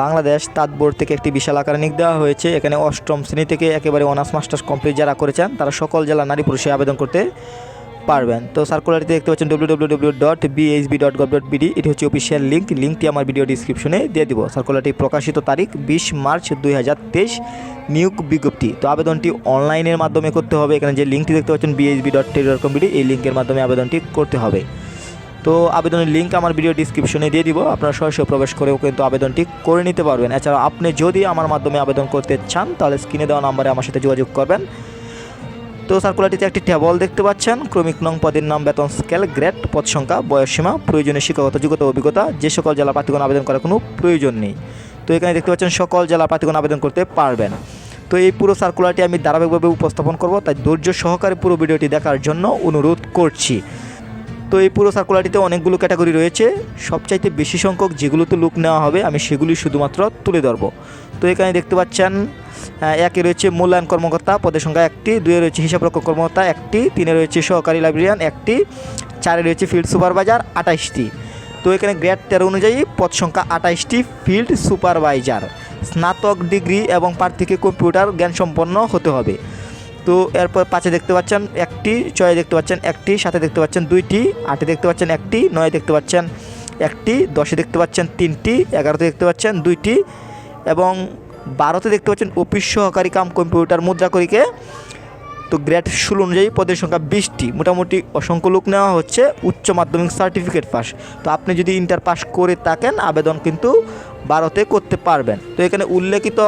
বাংলাদেশ তাঁত বোর্ড থেকে একটি বিশাল আকারে নিক দেওয়া হয়েছে। এখানে অষ্টম শ্রেণি থেকে একেবারে অনার্স মাস্টার্স কমপ্লিট যারা করেছেন, তারা সকল জেলা নারী পুরুষে আবেদন করতে পারবেন। তো সার্কুলারটিতে দেখতে পাচ্ছেন W W W dot BHB dot gov dot BD এটি হচ্ছে অফিসিয়াল লিঙ্ক লিঙ্কটি আমার ভিডিও ডিসক্রিপশনে দিয়ে দিব। সার্কুলারটি প্রকাশিত তারিখ বিশ মার্চ দুই হাজার তেইশ, নিয়োগ বিজ্ঞপ্তি। তো আবেদনটি অনলাইনের মাধ্যমে করতে হবে। এখানে যে লিঙ্কটি দেখতে পাচ্ছেন BHB dot tele dot com BD এই লিঙ্কের মাধ্যমে আবেদনটি করতে হবে। তো আবেদনের লিঙ্ক আমার ভিডিও ডিসক্রিপশনে দিয়ে দিব। আপনারা সরাসরি প্রবেশ করেও কিন্তু আবেদনটি করে নিতে পারবেন। এছাড়া আপনি যদি আমার মাধ্যমে আবেদন করতে চান, তাহলে স্ক্রিনে দেওয়া নাম্বারে আমার সাথে যোগাযোগ করবেন। তো সার্কুলারটিতে একটি টেবল দেখতে পাচ্ছেন। ক্রমিক নং পদের নাম, বেতন স্কেল গ্রেড পদ সংখ্যা বয়সসীমা প্রয়োজনীয় শিক্ষাগত যোগ্যতা, অভিজ্ঞতা, যে সকল জেলা প্রার্থীগণ আবেদন করার কোনো প্রয়োজন নেই। তো এখানে দেখতে পাচ্ছেন, সকল জেলা প্রার্থীগণ আবেদন করতে পারবেন। তো এই পুরো সার্কুলারটি আমি ধারাবাহিকভাবে উপস্থাপন করব, তাই ধৈর্য সহকারে পুরো ভিডিওটি দেখার জন্য অনুরোধ করছি। তো এই পুরো সার্কুলারটিতে অনেকগুলো ক্যাটাগরি রয়েছে। সবচাইতে বেশি সংখ্যক যেগুলোতে লুক নেওয়া হবে, আমি সেগুলি শুধুমাত্র তুলে ধরবো। তো এখানে দেখতে পাচ্ছেন একে রয়েছে মূল্যায়ন কর্মকর্তা, পদের সংখ্যা একটি, দুয়ে রয়েছে হিসাবরক্ষক কর্মকর্তা একটি, তিনে রয়েছে সহকারী লাইব্রেরিয়ান একটি, চারে রয়েছে ফিল্ড সুপারভাইজার আঠাইশটি তো এখানে গ্রেড তেরো অনুযায়ী পদ সংখ্যা আঠাইশটি ফিল্ড সুপারভাইজার স্নাতক ডিগ্রি এবং প্রার্থীকে কম্পিউটার জ্ঞান সম্পন্ন হতে হবে। তো এরপর পাঁচে দেখতে পাচ্ছেন একটি, ছয়ে দেখতে পাচ্ছেন একটি সাথে দেখতে পাচ্ছেন দুইটি, আটে দেখতে পাচ্ছেন একটি, নয়ে দেখতে পাচ্ছেন একটি, দশে দেখতে পাচ্ছেন তিনটি, এগারোতে দেখতে পাচ্ছেন দুইটি এবং বারোতে দেখতে পাচ্ছেন অফিস সহকারী কাম কম্পিউটার মুদ্রাকরীকে তো গ্রেড ষোলো অনুযায়ী পদের সংখ্যা বিশটি। মোটামুটি অসংখ্য লোক নেওয়া হচ্ছে, উচ্চ মাধ্যমিক সার্টিফিকেট পাস। তো আপনি যদি ইন্টার পাস করে থাকেন, আবেদন কিন্তু বারোতে করতে পারবেন। তো এখানে উল্লেখিত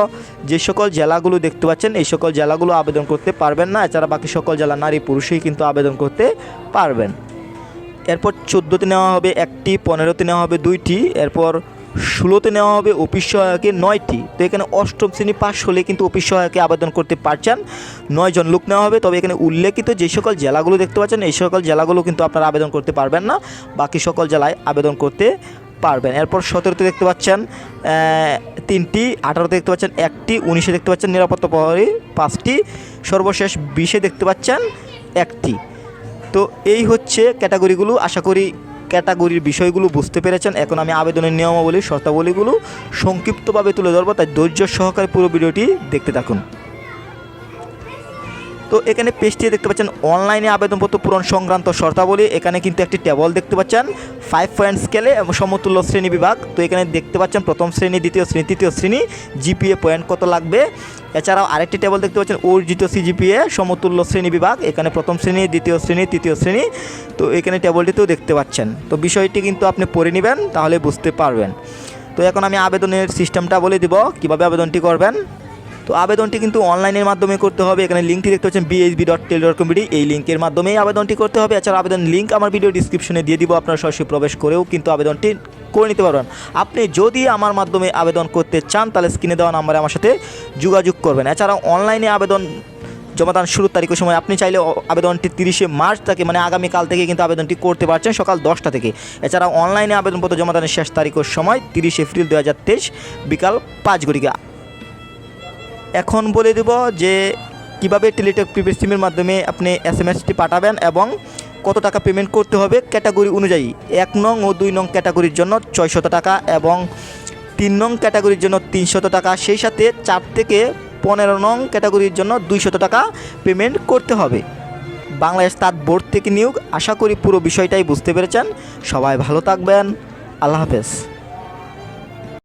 যে সকল জেলাগুলো দেখতে পাচ্ছেন, এই সকল জেলাগুলো আবেদন করতে পারবেন না, এছাড়া বাকি সকল জেলা নারী পুরুষই কিন্তু আবেদন করতে পারবেন। এরপর চোদ্দোতে নেওয়া হবে একটি, পনেরোতে নেওয়া হবে দুইটি, এরপর ষোলোতে নেওয়া হবে অফিস সহায়কে নয়টি। তো এখানে অষ্টম শ্রেণি পাশ হলে কিন্তু অফিস সহায়কে আবেদন করতে পারছেন। নয়জন লোক নেওয়া হবে, তবে এখানে উল্লেখিত যে সকল জেলাগুলো দেখতে পাচ্ছেন, এই সকল জেলাগুলো কিন্তু আপনারা আবেদন করতে পারবেন না। বাকি সকল জেলায় আবেদন করতে পারবেন। এরপর সতেরোতে দেখতে পাচ্ছেন তিনটি, আঠারোতে দেখতে পাচ্ছেন একটি, উনিশে দেখতে পাচ্ছেন নিরাপত্তা প্রহরী পাঁচটি, সর্বশেষ বিশে দেখতে পাচ্ছেন একটি। তো এই হচ্ছে ক্যাটাগরিগুলো। আশা করি ক্যাটাগরির বিষয়গুলো বুঝতে পেরেছেন। এখন আমি আবেদনের নিয়মাবলী, শর্তাবলীগুলো সংক্ষিপ্তভাবে তুলে ধরবো, তাই ধৈর্য সহকারে পুরো ভিডিওটি দেখতে থাকুন। তো এখানে পেজটি দেখতে পাচ্ছেন, অনলাইনে আবেদনপত্র পূরণ সংক্রান্ত শর্তাবলী। এখানে কিন্তু একটি টেবল দেখতে পাচ্ছেন ফাইভ পয়েন্ট স্কেলে এবং সমতুল্য শ্রেণি বিভাগ। তো এখানে দেখতে পাচ্ছেন, প্রথম শ্রেণি, দ্বিতীয় শ্রেণি, তৃতীয় শ্রেণি জিপিএ পয়েন্ট কত লাগবে। এছাড়াও আরেকটি টেবল দেখতে পাচ্ছেন, অর্জিত সিজিপিএ সমতুল্য শ্রেণি বিভাগ। এখানে প্রথম শ্রেণি, দ্বিতীয় শ্রেণি, তৃতীয় শ্রেণি। তো এখানে টেবলটিতেও দেখতে পাচ্ছেন। তো বিষয়টি কিন্তু আপনি পড়ে নেবেন, তাহলে বুঝতে পারবেন। তো এখন আমি আবেদনের সিস্টেমটা বলে দিব, কীভাবে আবেদনটি করবেন। তো আবেদনটি কিন্তু অনলাইনের মাধ্যমে করতে হবে। এখানে লিঙ্কটি দেখতে পাচ্ছেন BSB dot tel dot committee এই লিঙ্কের মাধ্যমেই আবেদনটি করতে হবে। এছাড়া আবেদন লিঙ্ক আমার ভিডিও ডিসক্রিপশনে দিয়ে দিব। আপনারা সরাসরি প্রবেশ করেও কিন্তু আবেদনটি করে নিতে পারবেন। আপনি যদি আমার মাধ্যমে আবেদন করতে চান, তাহলে স্ক্রিনে দেওয়া নাম্বারে আমার সাথে যোগাযোগ করবেন। এছাড়া অনলাইনে আবেদন জমাদান শুরুর তারিখের সময় আপনি চাইলে আবেদনটি তিরিশে মার্চ থেকে মানে আগামীকাল থেকে কিন্তু আবেদনটি করতে পারছেন সকাল দশটা থেকে। এছাড়া অনলাইনে আবেদনপত্র জমাদানের শেষ তারিখের সময় তিরিশে এপ্রিল দু হাজার তেইশ বিকাল পাঁচ ঘটিকা। এখন বলে দেব যে কীভাবে টেলিটক প্রিপেড সিমের মাধ্যমে আপনি এস এম এসটি পাঠাবেন এবং কত টাকা পেমেন্ট করতে হবে ক্যাটাগরি অনুযায়ী। এক নং ও দুই নং ক্যাটাগরির জন্য ছয়শত টাকা এবং তিন নং ক্যাটাগরির জন্য তিনশত টাকা। সেই সাথে চার থেকে পনেরো নং ক্যাটাগরির জন্য দুইশত টাকা পেমেন্ট করতে হবে। বাংলাদেশ তাঁত বোর্ড থেকে নিয়োগ। আশা করি পুরো বিষয়টাই বুঝতে পেরেছেন। সবাই ভালো থাকবেন। আল্লাহ হাফেজ।